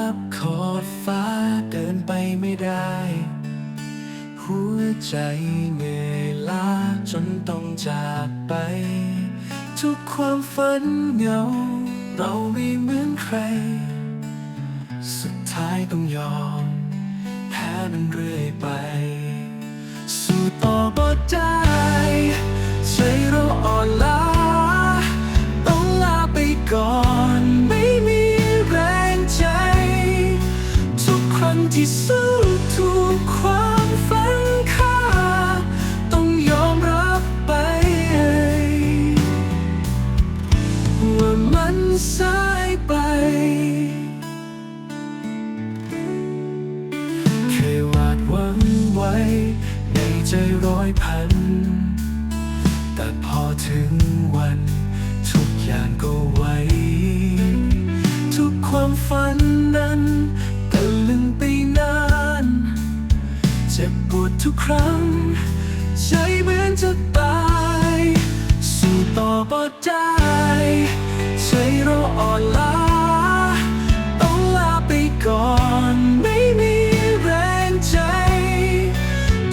ับขอบฟ้าเดินไปไม่ได้ หัวใจเหนื่อยล้าจนต้องจากไป ทุกความฝันเหงา เราไม่เหมือนใคร สุดท้ายต้องยอม แพ้มันเรื่อยไป สู่ต่อไป ที่สู้ถูกความฝันค่า ต้องยอมรับไป ว่ามันสายไปเคยวาดหวังไว้ ในใจร้อยพัน แต่พอถึง จะตาย สู้ต่อบ่ได้ใจเราอ่อนล้า ต้องลาไปก่อนไม่มีแรงใจ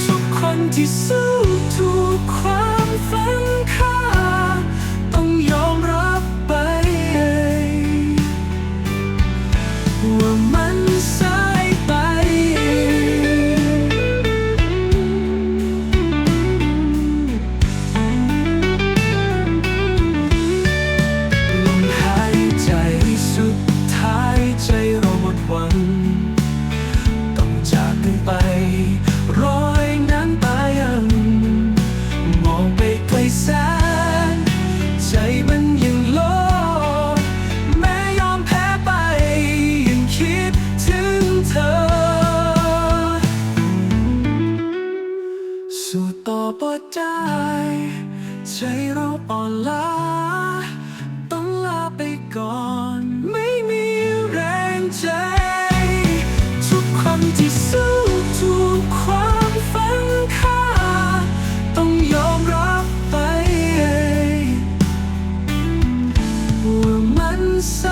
ทุกคนที่สู้ถูกความฝันค่า ต้องยอมรับไปว่ามัน ปวดใจ ใจเราอ่อนล้า ต้องลาไปก่อน ไม่มีแรงใจ ทุกคำที่สู้ทุกความฝันค่า ต้องยอมรับไปว่ามันส